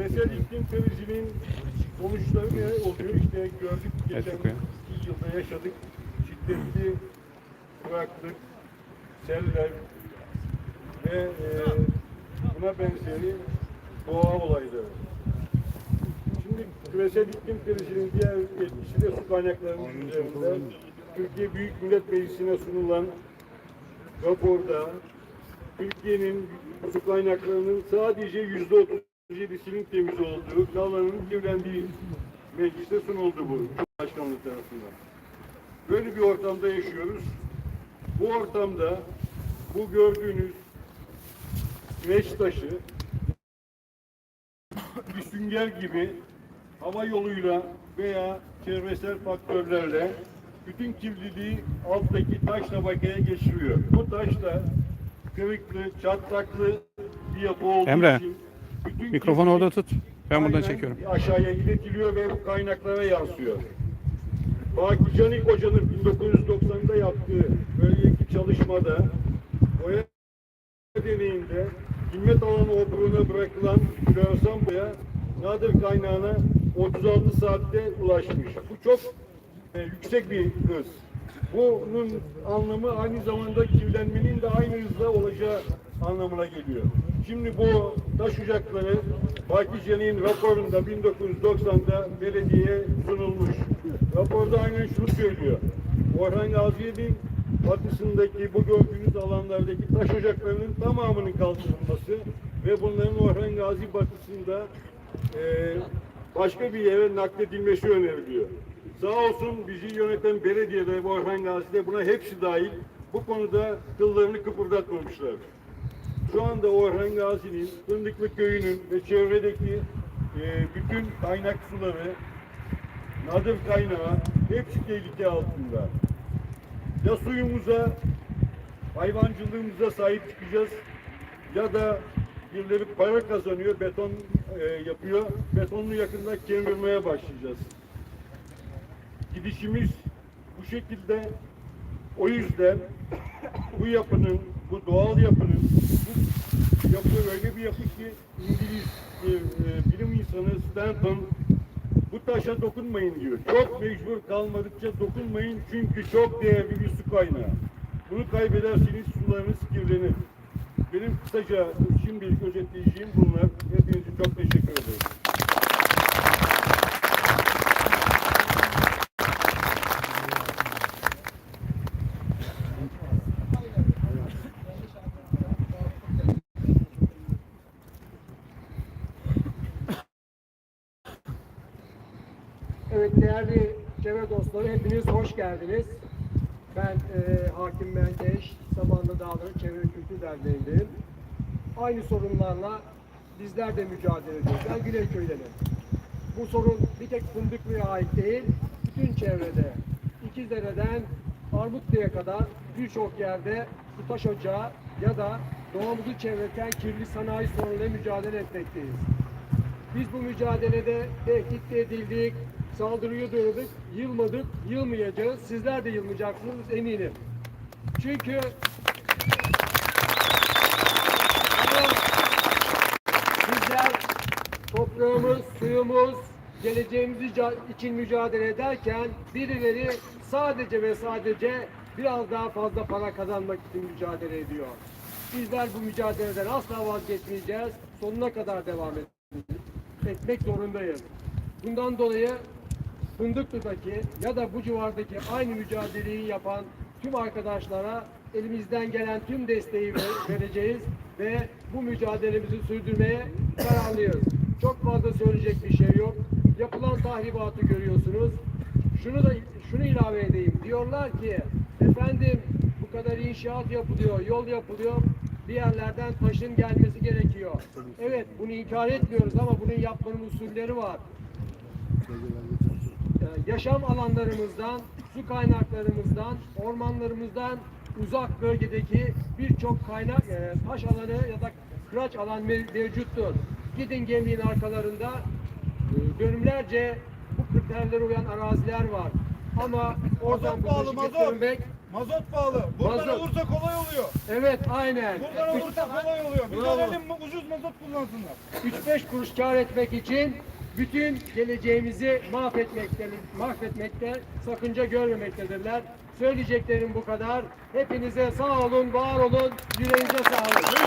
küresel iklim krizinin sonuçları ne oluyor? İşte gördük geçen Metrokoya. iki yılda yaşadık. Şiddetli kuraklık, seller ve e, buna benzeri doğa olayları. Şimdi küresel iklim krizinin diğer etkisi de su kaynaklarının üzerinde. Türkiye Büyük Millet Meclisi'ne sunulan raporda Türkiye'nin su kaynaklarının sadece yüzde otuz yedisinin temiz olduğu, kalanının kirlendiği mecliste sunuldu bu Cumhurbaşkanlığı tarafından. Böyle bir ortamda yaşıyoruz. Bu ortamda bu gördüğünüz güneş taşı bir sünger gibi hava yoluyla veya çevresel faktörlerle bütün kirliliği alttaki taş tabakaya geçiriyor. Bu taş da kırıklı, çatlaklı bir yapı olduğu Emre, için Mikrofonu orada tut. Ben buradan çekiyorum. Aşağıya iletiliyor ve kaynaklara yansıyor. Baki Canik Hoca'nın 1990'da yaptığı böyleki çalışmada boya deneyinde himmet alanı obruna bırakılan floresan boya nadir kaynağına 36 saatte ulaşmış. Bu çok e, yüksek bir hız. Bunun anlamı aynı zamanda kirlenmenin de aynı hızda olacağı anlamına geliyor. Şimdi bu taş ocakları Canik'in raporunda 1990'da belediyeye sunulmuş. Raporda aynen şunu söylüyor. Orhan Gazi'nin batısındaki bu gördüğünüz alanlardaki taş ocaklarının tamamının kaldırılması ve bunların Orhan Gazi batısında e, başka bir yere nakledilmesi öneriliyor. Sağ olsun bizi yöneten belediyeler ve Orhan Gazi'de buna hepsi dahil bu konuda kıllarını kıpırdatmamışlar. Şu anda Orhan Gazi'nin, Fındıklı Köyü'nün ve çevredeki e, bütün kaynak suları, nadir kaynağı hepsi tehlike altında. Ya suyumuza, hayvancılığımıza sahip çıkacağız ya da birileri para kazanıyor, beton e, yapıyor. Betonlu yakında kemirmeye başlayacağız. Gidişimiz bu şekilde. O yüzden bu yapının, bu doğal yapının, bu yapı öyle bir yapı ki İngiliz bir e, bilim insanı Stanton bu taşa dokunmayın diyor. Çok mecbur kalmadıkça dokunmayın çünkü çok değerli bir su kaynağı. Bunu kaybederseniz sularınız kirlenir. Benim kısaca şimdilik özetleyeceğim bunlar. Hepinize çok teşekkür ederim. Evet değerli çevre dostları hepiniz hoş geldiniz. Ben e, Hakim Menteş, Samanlı Dağları Çevre Kültür Derneği'ndeyim. Aynı sorunlarla bizler de mücadele ediyoruz. Ben Güleyköy'denim. Bu sorun bir tek Fındıklı'ya ait değil, bütün çevrede, İkizdere'den Armutlu'ya kadar birçok yerde bu taş ocağı ya da doğamızı çevreten kirli sanayi sorunuyla mücadele etmekteyiz. Biz bu mücadelede tehdit edildik, saldırıya uğradık, yılmadık, yılmayacağız. Sizler de yılmayacaksınız eminim. Çünkü bizler toprağımız, suyumuz, geleceğimiz için mücadele ederken birileri sadece ve sadece biraz daha fazla para kazanmak için mücadele ediyor. Bizler bu mücadeleden asla vazgeçmeyeceğiz. Sonuna kadar devam edeceğiz etmek zorundayız. Bundan dolayı Fındıklı'daki ya da bu civardaki aynı mücadeleyi yapan tüm arkadaşlara elimizden gelen tüm desteği ver- vereceğiz ve bu mücadelemizi sürdürmeye kararlıyız. Çok fazla söyleyecek bir şey yok. Yapılan tahribatı görüyorsunuz. Şunu da şunu ilave edeyim. Diyorlar ki efendim bu kadar inşaat yapılıyor, yol yapılıyor. Bir yerlerden taşın gelmesi gerekiyor. Evet bunu inkar etmiyoruz ama bunun yapmanın usulleri var. Yaşam alanlarımızdan, su kaynaklarımızdan, ormanlarımızdan uzak bölgedeki birçok kaynak, e, taş alanı ya da kıraç alan mev- mevcuttur. Gidin gemliğin arkalarında e, dönümlerce bu kriterlere uyan araziler var. Ama oradan bu taşı getirmek Mazot pahalı. Buradan Mazot. olursa kolay oluyor. Evet aynen. Buradan olursa kolay oluyor. Dönelim mi ucuz mazot kullansınlar. 3-5 kuruş kar etmek için bütün geleceğimizi mahvetmekte, mahvetmekte sakınca görmemektedirler. Söyleyeceklerim bu kadar. Hepinize sağ olun, var olun, yüreğinize sağlık.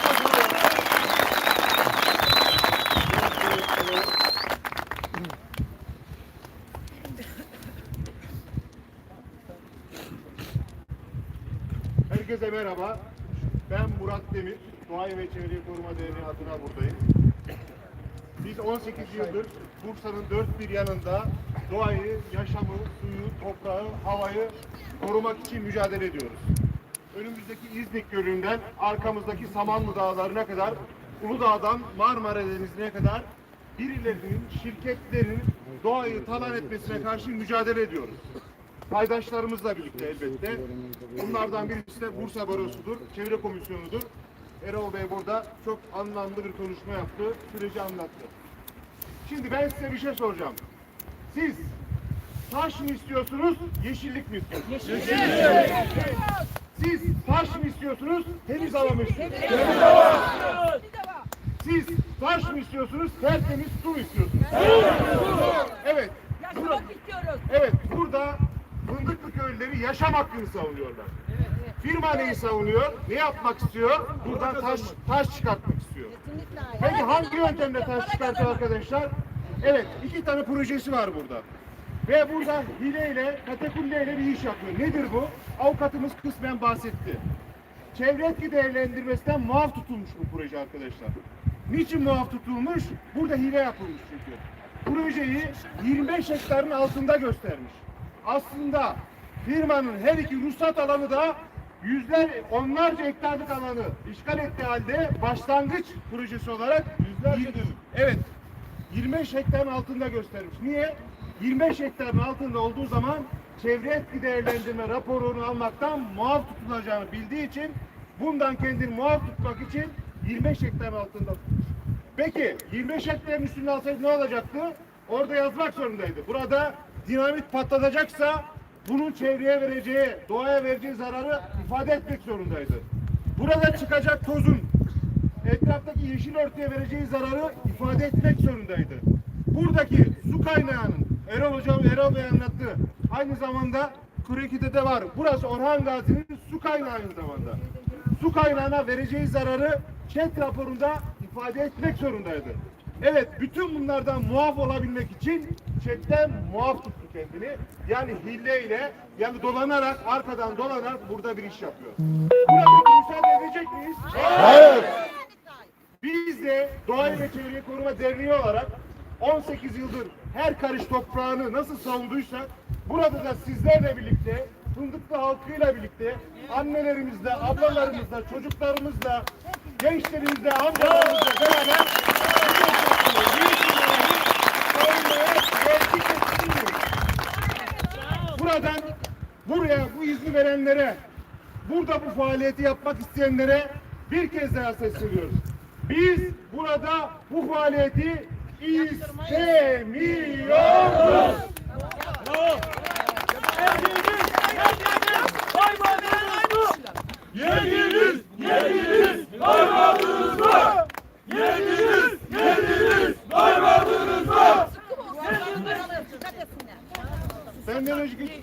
Herkese merhaba. Ben Murat Demir. Doğayı ve Çevreyi Koruma Derneği adına buradayım. Biz 18 yıldır Bursa'nın dört bir yanında doğayı, yaşamı, suyu, toprağı, havayı korumak için mücadele ediyoruz. Önümüzdeki İznik Gölü'nden arkamızdaki Samanlı Dağları'na kadar Uludağ'dan Marmara Denizi'ne kadar birilerinin, şirketlerin doğayı talan etmesine karşı mücadele ediyoruz. Paydaşlarımızla birlikte elbette. Bunlardan birisi de Bursa Barosu'dur, Çevre Komisyonu'dur. Erol Bey burada çok anlamlı bir konuşma yaptı, süreci anlattı. Şimdi ben size bir şey soracağım. Siz taş mı istiyorsunuz, yeşillik mi istiyorsunuz? Yeşillik. Siz taş mı istiyorsunuz, temiz hava mı istiyorsunuz? Temiz hava. Siz taş mı istiyorsunuz, tertemiz su mu istiyorsunuz? Evet. Yaşamak istiyoruz. Evet, burada Fındıklı köylüleri yaşam hakkını savunuyorlar. Firma neyi savunuyor? Ne yapmak istiyor? Buradan taş taş çıkartmak istiyor. Peki hangi yöntemle taş çıkartıyor arkadaşlar? Evet, iki tane projesi var burada. Ve burada hileyle, katakulleyle bir iş yapıyor. Nedir bu? Avukatımız kısmen bahsetti. Çevre etki değerlendirmesinden muaf tutulmuş bu proje arkadaşlar. Niçin muaf tutulmuş? Burada hile yapılmış çünkü. Projeyi 25 hektarın altında göstermiş. Aslında firmanın her iki ruhsat alanı da yüzler, onlarca hektarlık alanı işgal ettiği halde başlangıç projesi olarak yüzlerce dönüm. Evet, 25 hektarın altında göstermiş. Niye? 25 hektarın altında olduğu zaman çevre etki değerlendirme raporunu almaktan muaf tutulacağını bildiği için bundan kendini muaf tutmak için 25 hektarın altında tutmuş. Peki 25 hektarın üstünde alsaydı ne olacaktı? Orada yazmak zorundaydı. Burada dinamit patlatacaksa bunun çevreye vereceği, doğaya vereceği zararı ifade etmek zorundaydı. Burada çıkacak tozun etraftaki yeşil örtüye vereceği zararı ifade etmek zorundaydı. Buradaki su kaynağının Erol Hocam Erol Bey anlattı. Aynı zamanda Kureki'de de var. Burası Orhan Gazi'nin su kaynağı aynı zamanda. Su kaynağına vereceği zararı ÇED raporunda ifade etmek zorundaydı. Evet, bütün bunlardan muaf olabilmek için ÇED'den muaf tuttu kendini. Yani hilleyle, yani dolanarak, arkadan dolanarak burada bir iş yapıyor. Buna müsaade edecek miyiz? Biz de Doğayı ve Çevreyi Koruma Derneği olarak 18 yıldır her karış toprağını nasıl savunduysak burada da sizlerle birlikte Fındıklı halkıyla birlikte annelerimizle, ablalarımızla, çocuklarımızla, gençlerimizle, amcalarımızla beraber Buradan buraya bu izni verenlere, burada bu faaliyeti yapmak isteyenlere bir kez daha sesleniyoruz. Biz burada bu faaliyeti istemiyoruz. Benden önceki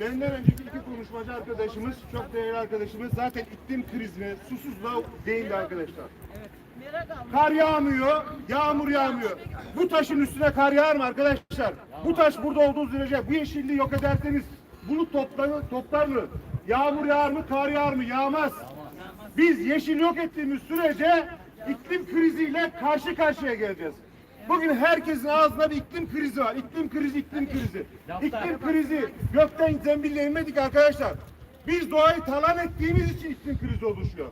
Benden önceki iki konuşmacı arkadaşımız, çok değerli arkadaşımız zaten iklim krizine susuzluğa değindi arkadaşlar. Kar yağmıyor, yağmur yağmıyor. Bu taşın üstüne kar yağar mı arkadaşlar? Bu taş burada olduğu sürece bu yeşilliği yok ederseniz bulut toplar mı, toplar mı? Yağmur yağar mı, kar yağar mı? Yağmaz. Biz yeşil yok ettiğimiz sürece iklim kriziyle karşı karşıya geleceğiz. Bugün herkesin ağzında bir iklim krizi var. İklim krizi, iklim krizi. İklim krizi gökten zembille inmedik arkadaşlar. Biz doğayı talan ettiğimiz için iklim krizi oluşuyor.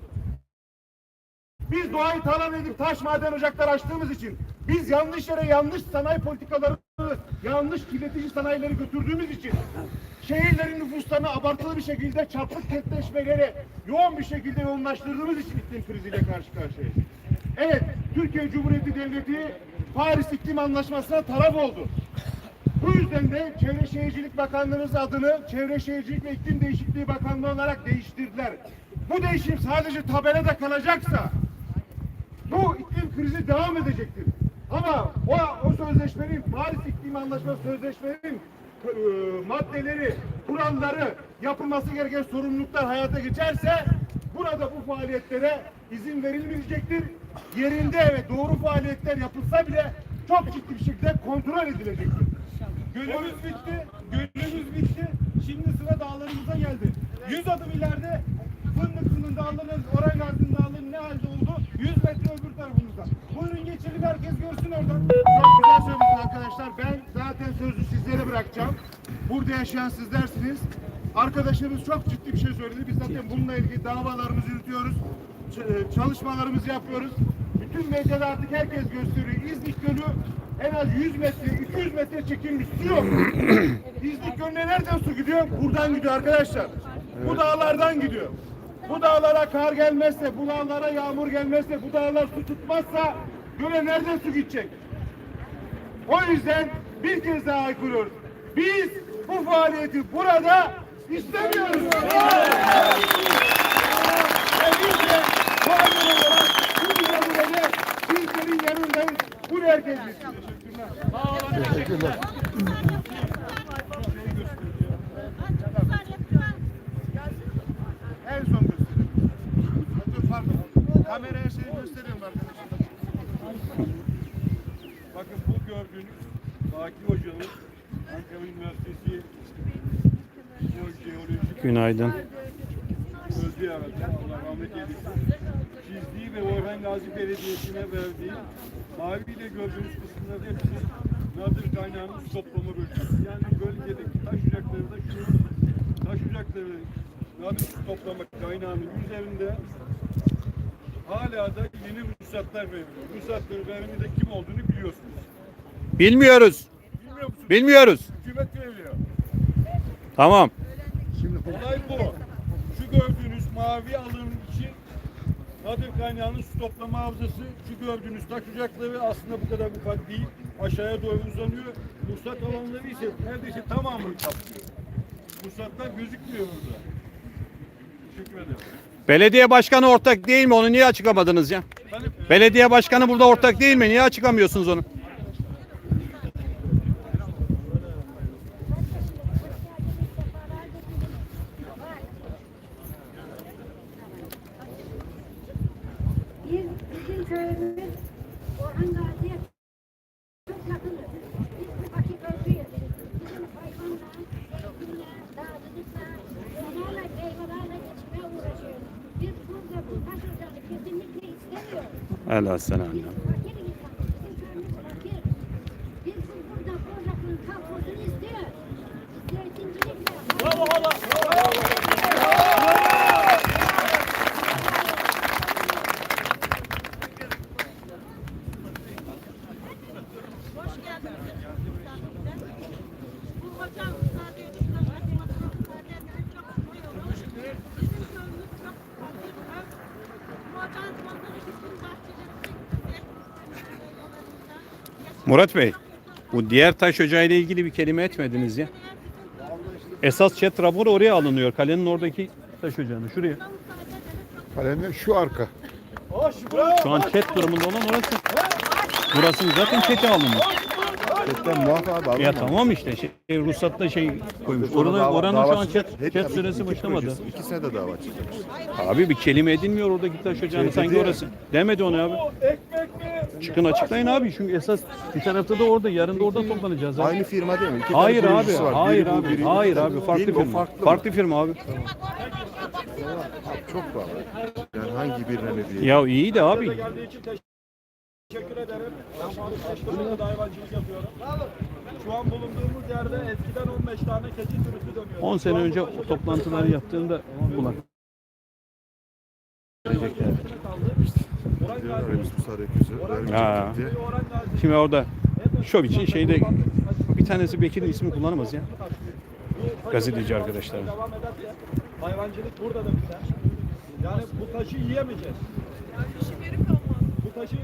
Biz doğayı talan edip taş maden ocakları açtığımız için, biz yanlış yere yanlış sanayi politikaları, yanlış kirletici sanayileri götürdüğümüz için, şehirlerin nüfuslarını abartılı bir şekilde çarpık kentleşmeleri yoğun bir şekilde yoğunlaştırdığımız için iklim kriziyle karşı karşıyayız. Evet, Türkiye Cumhuriyeti Devleti Paris İklim Anlaşması'na taraf oldu. Bu yüzden de Çevre Şehircilik Bakanlığımız adını Çevre Şehircilik ve İklim Değişikliği Bakanlığı olarak değiştirdiler. Bu değişim sadece tabelada kalacaksa bu iklim krizi devam edecektir. Ama o, o sözleşmenin, Paris İklim Anlaşması Sözleşmenin e, maddeleri, kuralları, yapılması gereken sorumluluklar hayata geçerse burada bu faaliyetlere izin verilmeyecektir. Yerinde ve doğru faaliyetler yapılsa bile çok ciddi bir şekilde kontrol edilecektir. Gölümüz bitti. Gölümüz bitti. Şimdi sıra dağlarımıza geldi. 100 adım ileride Fındıklı'nın dağlarının, Orangaz'ın dağlarının ne halde oldu? 100 metre öbür tarafımızda. Buyurun geçelim herkes görsün oradan. Çok güzel söylediniz arkadaşlar. Ben zaten sözü sizlere bırakacağım. Burada yaşayan sizlersiniz. Arkadaşlarımız çok ciddi bir şey söyledi. Biz zaten bununla ilgili davalarımızı yürütüyoruz. E, Çalışmalarımızı yapıyoruz. Bütün medyada artık herkes gösteriyor. İznik Gölü en az 100 metre, 200 metre çekilmiş su yok. İznik Gölü'ne nereden su gidiyor? Buradan gidiyor arkadaşlar. Bu dağlardan gidiyor. Bu dağlara kar gelmezse, bu dağlara yağmur gelmezse, bu dağlar su tutmazsa göle nereden su gidecek? O yüzden bir kez daha haykırıyoruz. Biz bu faaliyeti burada istemiyoruz. De muhabir olarak bu mücadelede sizlerin yanındayız. Bunu herkes bilsin. Teşekkürler. En son gösterelim. Dur pardon. Kameraya şey gösteriyorum arkadaşlar. Bakın bu gördüğünüz Baki Hoca'nın Ankara Üniversitesi Günaydın. Özlü Yaradan, Allah rahmet eylesin. Çizdiği ve Orhan Gazi Belediyesi'ne verdiği mavi ile gördüğünüz kısımların hepsi nadir kaynağının toplama bölgesi. Yani bölgedeki taş ocakları da şu taş ocakları nadir toplama kaynağının üzerinde hala da yeni ruhsatlar veriliyor. Ruhsatları vermenin de kim olduğunu biliyorsunuz. Bilmiyoruz. Bilmiyor musunuz? Bilmiyoruz. Hükümet veriyor. Tamam. Olay bu. Şu gördüğünüz mavi alanın için Nadir kaynağının su toplama havzası, şu gördüğünüz taş ocakları aslında bu kadar ufak değil. Aşağıya doğru uzanıyor. Ruhsat alanları ise neredeyse tamamını kaplıyor. Ruhsatlar gözükmüyor burada. Teşekkür ederim. Belediye başkanı ortak değil mi? Onu niye açıklamadınız ya? Belediye başkanı burada ortak değil mi? Niye açıklamıyorsunuz onu? Biz, bizim köyümüz Orhan Gazi'ye çok yakınız. Biz bu vakit ölçüyüz. Bizim hayvanlar, zeytinler, dağcılıklar, onlarla meyvelerle geçmeye uğraşıyoruz. Biz burada bu taş ocağını kesinlikle istemiyoruz. Helal sana annem. Biz fakir insanız. Bizim köyümüz fakir. Biz bu burada bu ocakların kalkmasını istiyoruz. Zeytincilikle, Bravo hala. Hoş geldiniz. Bu hocam sadece matematiklerden çok seviyoruz. Bizim köyümüz çok fakir köy. Bu hocam manzara bizim bahçelerimiz Murat Bey, bu diğer taş ocağı ile ilgili bir kelime etmediniz ya. Esas chat raporu oraya alınıyor. Kalenin oradaki taş ocağına. Şuraya. Kalenin şu arka. Şu an chat durumunda olan orası. Burası zaten chat'e alınmış. Chatten muaf abi. Ya tamam işte şey, ruhsatta şey koymuş. Orada Orada, dava- oranın şu an chat, Hep- chat tabii süresi iki başlamadı. projesi, İkisine de dava açacak. Abi bir kelime edilmiyor oradaki taş ocağını Şey sanki orası. Demedi onu abi. Çıkın açıklayın abi çünkü esas bir tarafta da orada yarın da orada toplanacağız abi. Aynı firma değil mi? İki tane Hayır abi, var. hayır Biri bu, abi, biri- hayır abi farklı Değil mi? O firma. farklı mı? Farklı firma abi. Çok var. Yani hangi birine ne diye. Ya iyi de abi. geldiği için teşekkür ederim. Ben Faruk da hayvancılık yapıyorum. Şu an bulunduğumuz yerde eskiden 15 tane keçi sürüsü dönüyor. 10 sene önce o toplantıları yaptığında ulan Diyorlar ya biz bu sarı öküzü Ha. vermeyecektik diye. şimdi orada şov için şeyde bir tanesi Bekir'in ismi kullanamaz ya. Gazeteci arkadaşlar. Devam ederse hayvancılık burada da biter. Yani bu taşı yiyemeyeceğiz. Bu taşı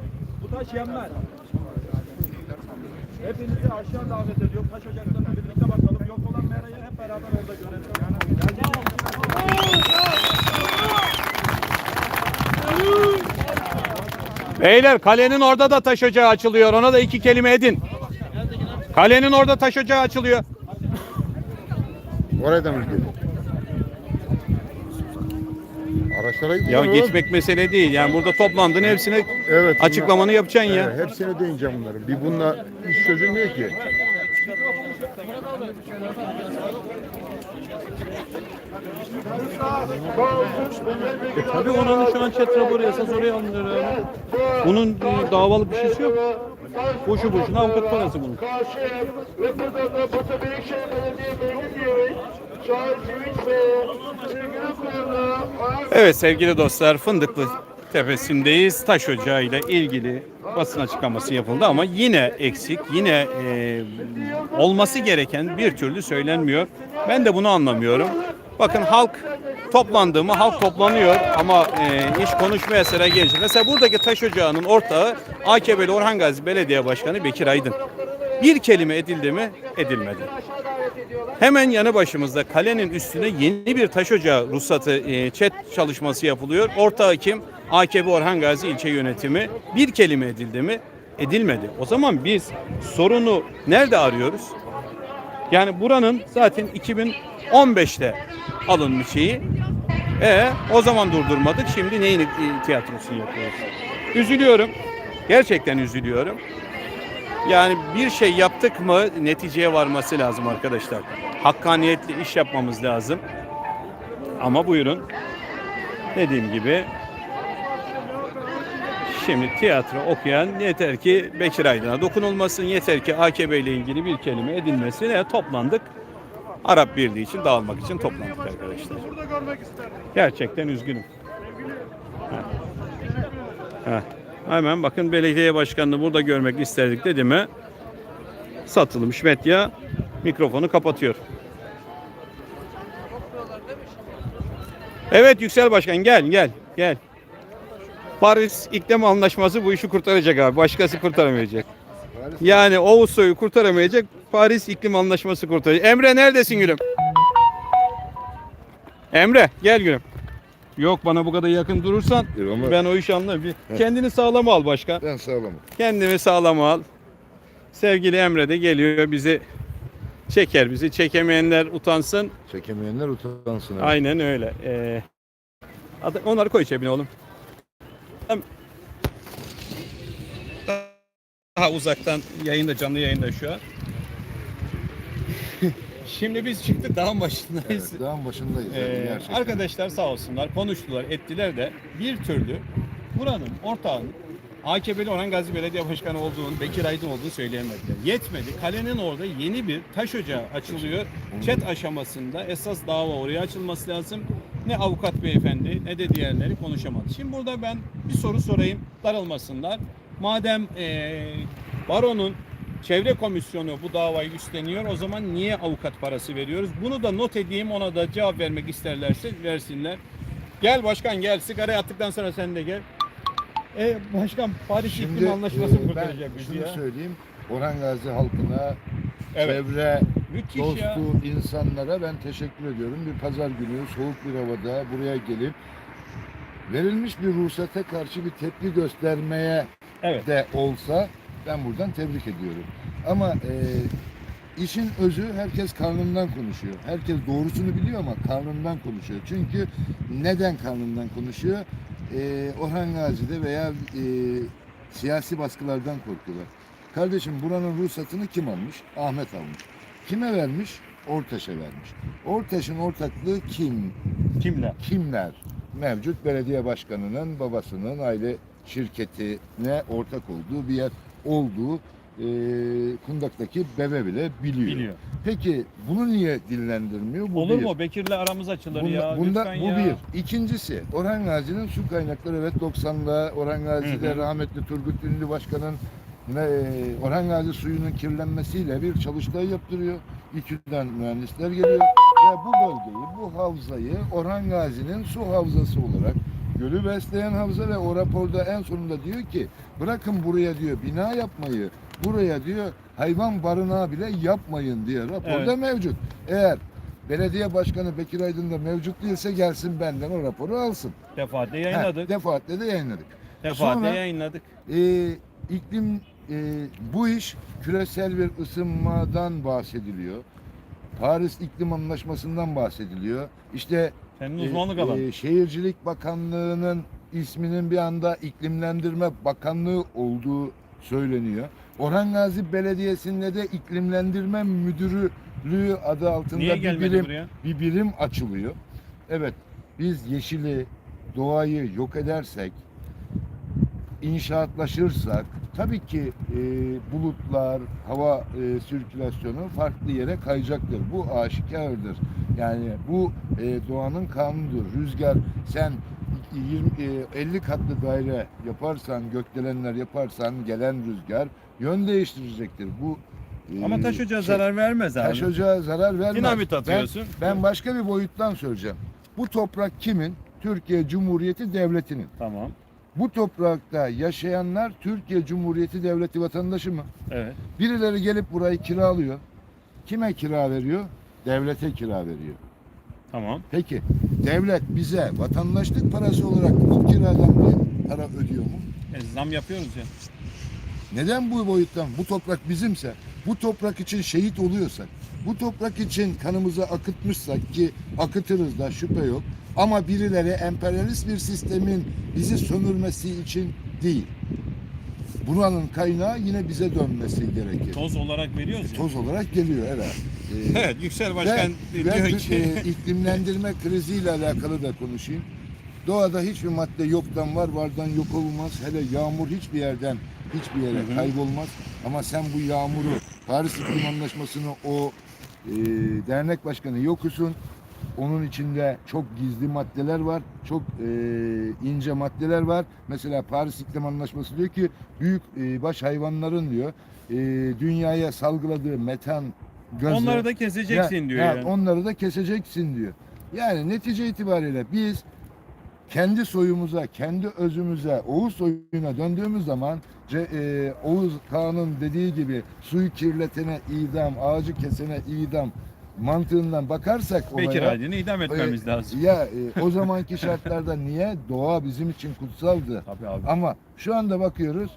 bu taş yenmez. Hepinizi aşağı davet ediyorum. Taş ocaklarına birlikte bakalım. Yok olan merayı hep beraber orada görelim. Beyler kalenin orada da taş ocağı açılıyor. Ona da iki kelime edin. Kalenin orada taş ocağı açılıyor. Oraya da mı gidelim? Araçlara Ya gidiyorum. gitmek mesele değil. Yani burada toplandın hepsine Evet. bunlar- açıklamanı yapacaksın ya. Evet, hepsine değineceğim bunların. Bir bununla iş çözülmüyor ki. E tabii onun şu an chat raporu esas oraya alınıyor abi. Bunun bir davalık bir şeysi yok. Boşu boşuna avukat parası bunun. Karşı ve burada da Bursa Büyükşehir Belediye Meclis Üyesi Şahin Çivit Bey'e ilgili kurumuna Evet sevgili dostlar Fındıklı Tepesi'ndeyiz. Taş Ocağı ile ilgili basın açıklaması yapıldı ama yine eksik, yine e, olması gereken bir türlü söylenmiyor. Ben de bunu anlamıyorum. Bakın halk toplandı mı halk toplanıyor ama e, iş konuşmaya sıra gelince. Mesela buradaki taş ocağının ortağı AKP'li Orhan Gazi Belediye Başkanı Bekir Aydın. Bir kelime edildi mi? Edilmedi. Hemen yanı başımızda kalenin üstüne yeni bir taş ocağı ruhsatı e, çet çalışması yapılıyor. Ortağı kim? AKP Orhan Gazi ilçe yönetimi. Bir kelime edildi mi? Edilmedi. O zaman biz sorunu nerede arıyoruz? Yani buranın zaten 2015'te alınmış şeyi. E o zaman durdurmadık. Şimdi neyin tiyatrosunu yapıyoruz? Üzülüyorum. Gerçekten üzülüyorum. Yani bir şey yaptık mı neticeye varması lazım arkadaşlar. Hakkaniyetli iş yapmamız lazım. Ama buyurun. Dediğim gibi şimdi tiyatro okuyan yeter ki Bekir Aydın'a dokunulmasın. Yeter ki AKP ile ilgili bir kelime edilmesin. E, toplandık. Arap Birliği için dağılmak için toplandık arkadaşlar. Gerçekten üzgünüm. Heh. Heh. Hemen bakın belediye başkanını burada görmek isterdik dedi mi? Satılmış medya mikrofonu kapatıyor. Evet Yüksel Başkan gel gel gel. Paris İklim Anlaşması bu işi kurtaracak abi. Başkası kurtaramayacak. Yani Oğuz Soy'u kurtaramayacak. Paris İklim Anlaşması kurtaracak. Emre neredesin gülüm? Emre gel gülüm. Yok bana bu kadar yakın durursan Yok ama- ben o işi anlarım. Bir Kendini sağlam al başkan. Ben sağlamım. Kendimi sağlam al. Sevgili Emre de geliyor bizi çeker bizi. Çekemeyenler utansın. Çekemeyenler utansın. Aynen öyle. Ee, onları koy cebine oğlum. Daha uzaktan yayında canlı yayında şu an. Şimdi biz çıktık dağın başındayız. Evet, dağın başındayız. yani Ee, gerçekten. arkadaşlar sağ olsunlar konuştular ettiler de bir türlü buranın ortağının AKP'li Orhan Gazi Belediye Başkanı olduğunu, Bekir Aydın olduğunu söyleyemediler. Yetmedi. Kalenin orada yeni bir taş ocağı açılıyor. Çet aşamasında esas dava oraya açılması lazım. Ne avukat beyefendi ne de diğerleri konuşamadı. Şimdi burada ben bir soru sorayım. Darılmasınlar. Madem eee baronun Çevre komisyonu bu davayı üstleniyor. O zaman niye avukat parası veriyoruz? Bunu da not edeyim. Ona da cevap vermek isterlerse versinler. Gel başkan gel. Sigara attıktan sonra sen de gel. E başkan Paris Şimdi İklim Anlaşması e, kurtaracak bizi şunu ya? söyleyeyim. Orhan Gazi halkına, Evet. çevre Müthiş dostu ya. insanlara ben teşekkür ediyorum. Bir pazar günü soğuk bir havada buraya gelip verilmiş bir ruhsata karşı bir tepki göstermeye Evet. de olsa ben buradan tebrik ediyorum. Ama e, işin özü herkes karnından konuşuyor. Herkes doğrusunu biliyor ama karnından konuşuyor. Çünkü neden karnından konuşuyor? E, Orhan Gazi'de veya e, siyasi baskılardan korkuyorlar. Kardeşim buranın ruhsatını kim almış? Ahmet almış. Kime vermiş? Ortaş'a vermiş. Ortaş'ın ortaklığı kim? Kimler? kimler? Mevcut belediye başkanının babasının aile şirketine ortak olduğu bir yer olduğu e, Kundak'taki bebe bile biliyor. Biliyor. Peki bunu niye dillendirmiyor? Bu Olur bir. mu? Bekir'le aramız açılır Bunda, ya. bunda Lütfen bu ya. bir. İkincisi Orhan Gazi'nin su kaynakları evet 90'da Orhan Gazi'de rahmetli Turgut Ünlü Başkan'ın ne, e, Orhan Gazi suyunun kirlenmesiyle bir çalıştay yaptırıyor. İTÜ'den mühendisler geliyor ve bu bölgeyi, bu havzayı Orhan Gazi'nin su havzası olarak gölü besleyen havza ve o raporda en sonunda diyor ki bırakın buraya diyor bina yapmayı buraya diyor hayvan barınağı bile yapmayın diye raporda Evet. mevcut. Eğer belediye başkanı Bekir Aydın da mevcut değilse gelsin benden o raporu alsın. Defaatle Ha, yayınladık. defaatle de yayınladık. Defaatle Sonra- yayınladık. Ee, iklim e, bu iş küresel bir ısınmadan bahsediliyor. Paris İklim Anlaşması'ndan bahsediliyor. İşte Senin e, uzmanlık e, alanın. Şehircilik Bakanlığı'nın isminin bir anda İklimlendirme Bakanlığı olduğu söyleniyor. Orhan Gazi Belediyesi'nde de İklimlendirme Müdürlüğü adı altında Niye bir birim buraya? bir birim açılıyor. Evet, biz yeşili, doğayı yok edersek, inşaatlaşırsak, tabii ki e, bulutlar, hava e, sirkülasyonu farklı yere kayacaktır. Bu aşikardır. Yani bu e, doğanın kanunudur. Rüzgar, sen 20, e, 50 katlı daire yaparsan, gökdelenler yaparsan gelen rüzgar yön değiştirecektir. Bu e, Ama taş ocağı şey- zarar vermez abi. Taş ocağı zarar vermez. Dinamit Ben- atıyorsun. Ben, başka bir boyuttan söyleyeceğim. Bu toprak kimin? Türkiye Cumhuriyeti Devleti'nin. Tamam. Bu toprakta yaşayanlar Türkiye Cumhuriyeti Devleti vatandaşı mı? Evet. Birileri gelip burayı kiralıyor. Kime kira veriyor? Devlete kira veriyor. Tamam. Peki devlet bize vatandaşlık parası olarak bu kiradan bir para ödüyor mu? E, zam yapıyoruz ya. Neden bu boyuttan? Bu toprak bizimse, bu toprak için şehit oluyorsak, bu toprak için kanımızı akıtmışsak ki akıtırız da şüphe yok. Ama birileri emperyalist bir sistemin bizi sömürmesi için değil. Buranın kaynağı yine bize dönmesi gerekir. Toz olarak veriyoruz ya. Toz olarak geliyor evet. Ee, Evet Yüksel Başkan ve, diyor ve ki e, iklimlendirme kriziyle alakalı da konuşayım. Doğada hiçbir madde yoktan var, vardan yok olmaz. Hele yağmur hiçbir yerden hiçbir yere Hı hı. kaybolmaz. Ama sen bu yağmuru, Paris İklim Anlaşması'nı o e, dernek başkanı yokusun. Onun içinde çok gizli maddeler var, çok e, ince maddeler var. Mesela Paris İklim Anlaşması diyor ki büyük e, baş hayvanların diyor e, dünyaya salgıladığı metan gazı onları da keseceksin ya- diyor ya yani. Onları da keseceksin diyor. Yani netice itibariyle biz kendi soyumuza, kendi özümüze, Oğuz soyuna döndüğümüz zaman e, Oğuz Kağan'ın dediği gibi suyu kirletene idam, ağacı kesene idam mantığından bakarsak olaya, Bekir Aydın'ı idam etmemiz e, lazım. Ya e, o zamanki şartlarda niye? Doğa bizim için kutsaldı. Tabii abi. Ama şu anda bakıyoruz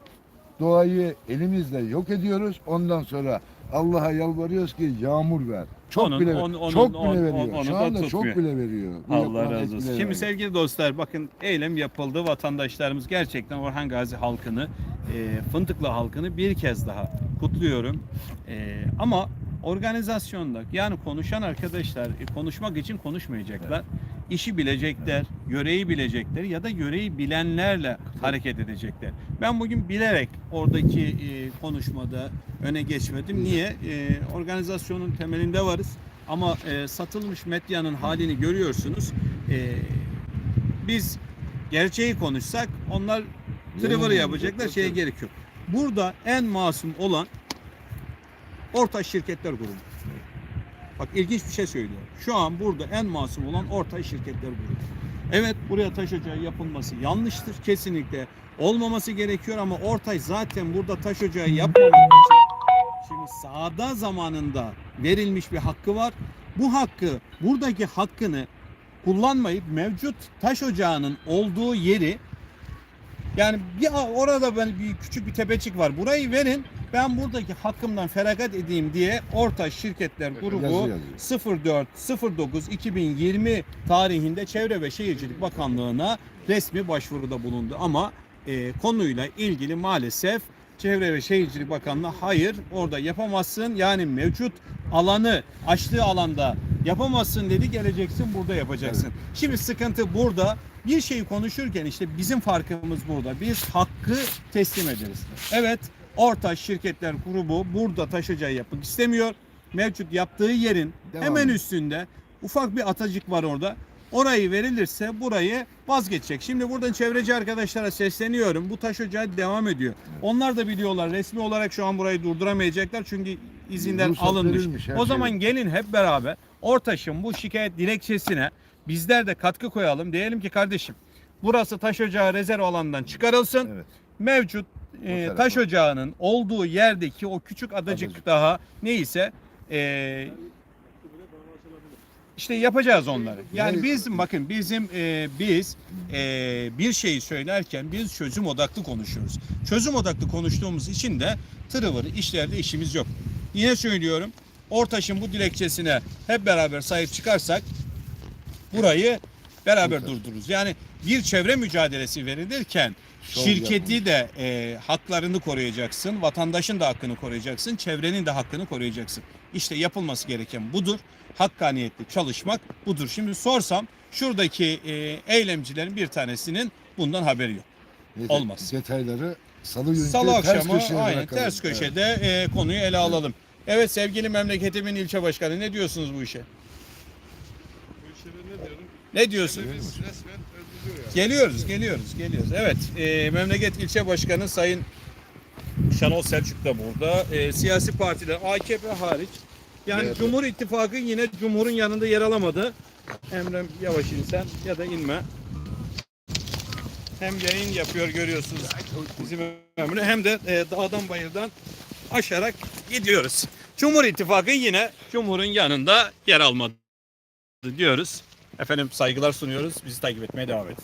doğayı elimizle yok ediyoruz. Ondan sonra Allah'a yalvarıyoruz ki yağmur ver. Çok Onun- bile onun- onun- çok bile on- veriyor. on- onu Şu da anda çok bile veriyor. Bu Allah razı olsun. Şimdi göre. sevgili dostlar bakın eylem yapıldı. Vatandaşlarımız gerçekten Orhan Gazi halkını, e, Fındıklı halkını bir kez daha kutluyorum. E, ama organizasyonda yani konuşan arkadaşlar e, konuşmak için konuşmayacaklar. İşi bilecekler, yöreyi bilecekler ya da yöreyi bilenlerle hareket edecekler. Ben bugün bilerek oradaki e, konuşmada öne geçmedim. Niye? E, organizasyonun temelinde varız. Ama e, satılmış medyanın halini görüyorsunuz. E, biz gerçeği konuşsak onlar tırıvırı yapacaklar şeye gerek yok. Burada en masum olan Ortaş Şirketler Grubu. Bak ilginç bir şey söylüyorum. Şu an burada en masum olan Ortaş Şirketler Grubu. Evet buraya taş ocağı yapılması yanlıştır. Kesinlikle olmaması gerekiyor ama Ortaş zaten burada taş ocağı yapmamak için şimdi sahada zamanında verilmiş bir hakkı var. Bu hakkı buradaki hakkını kullanmayıp mevcut taş ocağının olduğu yeri yani bir orada ben bir küçük bir tepecik var. Burayı verin. Ben buradaki hakkımdan feragat edeyim diye Ortaş Şirketler Grubu Yazı yazıyor. 04-09-2020 tarihinde Çevre ve Şehircilik Bakanlığı'na resmi başvuruda bulundu. Ama e, konuyla ilgili maalesef Çevre ve Şehircilik Bakanlığı hayır orada yapamazsın yani mevcut alanı açtığı alanda yapamazsın dedi geleceksin burada yapacaksın. Şimdi sıkıntı burada bir şeyi konuşurken işte bizim farkımız burada. Biz hakkı teslim ederiz. Evet Ortaş Şirketler Grubu burada taşıcağı yapmak istemiyor. Mevcut yaptığı yerin Devam hemen üstünde ufak bir atacık var orada. Orayı verilirse burayı vazgeçecek. Şimdi buradan çevreci arkadaşlara sesleniyorum. Bu taş ocağı devam ediyor. Onlar da biliyorlar resmi olarak şu an burayı durduramayacaklar çünkü izinler Ruhsat alınmış. O şey zaman gelin hep beraber Ortaş'ın bu şikayet dilekçesine bizler de katkı koyalım. Diyelim ki kardeşim Burası taş ocağı rezerv alanından çıkarılsın. Evet. Mevcut e, taş ocağının olduğu yerdeki o küçük adacık, Adacık. daha neyse e, işte yapacağız onları. Yani biz bakın bizim e, biz e, bir şeyi söylerken biz çözüm odaklı konuşuyoruz. Çözüm odaklı konuştuğumuz için de tırıvırı işlerde işimiz yok. Yine söylüyorum. Ortaş'ın bu dilekçesine hep beraber sahip çıkarsak burayı beraber durdururuz. Yani bir çevre mücadelesi verilirken şirketi de e, haklarını koruyacaksın, vatandaşın da hakkını koruyacaksın, çevrenin de hakkını koruyacaksın. İşte yapılması gereken budur. Hakkaniyetli çalışmak budur. Şimdi sorsam şuradaki e, eylemcilerin bir tanesinin bundan haberi yok. Neyse, Olmaz. Detayları salı günkü Salı ters akşamı köşeye aynen bırakalım. ters köşede e, konuyu ele alalım. Evet sevgili memleketimin ilçe başkanı ne diyorsunuz bu işe? Ne diyorsun? Geliyoruz, geliyoruz, geliyoruz. Evet, e, memleket ilçe başkanı Sayın Şenol Selçuk da burada. E, siyasi partiler AKP hariç. Yani Evet. Cumhur İttifakı yine Cumhur'un yanında yer alamadı. Emrem yavaş insen ya da inme. Hem yayın yapıyor görüyorsunuz bizim Emre hem de e, dağdan bayırdan aşarak gidiyoruz. Cumhur İttifakı yine Cumhur'un yanında yer almadı diyoruz. Efendim saygılar sunuyoruz. Bizi takip etmeye devam edin.